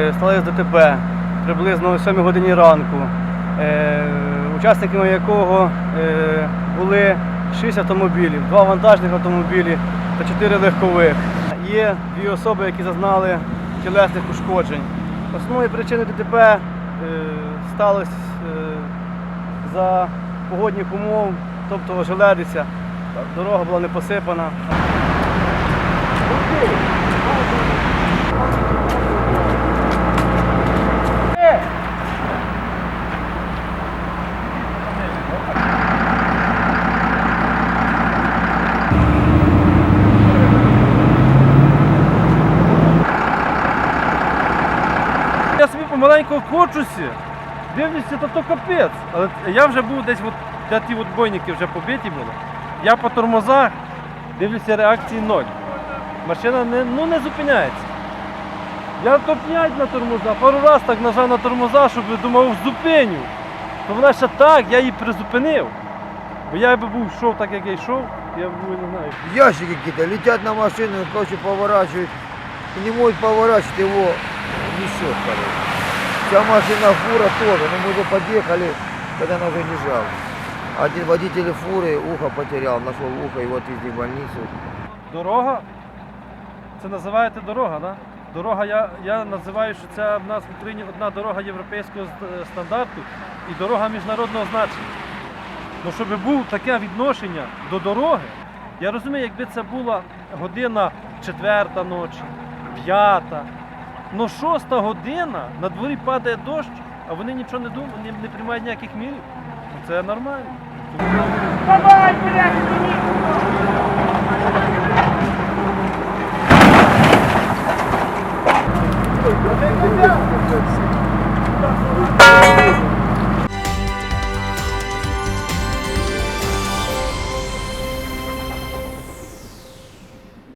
Е, Сталося ДТП приблизно о 7 годині ранку, е, учасниками якого е, були 6 автомобілів, 2 вантажних автомобілі та 4 легкових. Є дві особи, які зазнали тілесних ушкоджень. Основною причиною ДТП сталося за погодних умов, тобто ожеледиця. Дорога була не посипана. Я собі помаленьку кочуся, дивлюся, то то капець. Але я вже був десь, от, де ті бойники вже побиті були. Я по тормозах дивлюся реакції ноль. Машина не, ну, не зупиняється. Я то п'ять на тормоза, пару раз так нажав на тормоза, щоб думав, зупиню. То вона ще так, я її призупинив. Бо я би був йшов так, як я йшов, я б не знаю. Ящики какие-то на машину, короче, поворачивают. Не может поворачивать, несет, короче. Вся машина фура тоже, но мы бы подъехали, когда она уже лежала. Один водитель фуры ухо потерял, нашел ухо, его отвезли в больницу. Дорога. Це називаєте дорога, да? Дорога, я, я називаю, що це в нас в Україні одна дорога європейського ст- стандарту і дорога міжнародного значення. Ну, щоб було таке відношення до дороги, я розумію, якби це була година четверта ночі, п'ята, ну шоста година, на дворі падає дощ, а вони нічого не думають, не, не приймають ніяких мірів. Ну, Це нормально.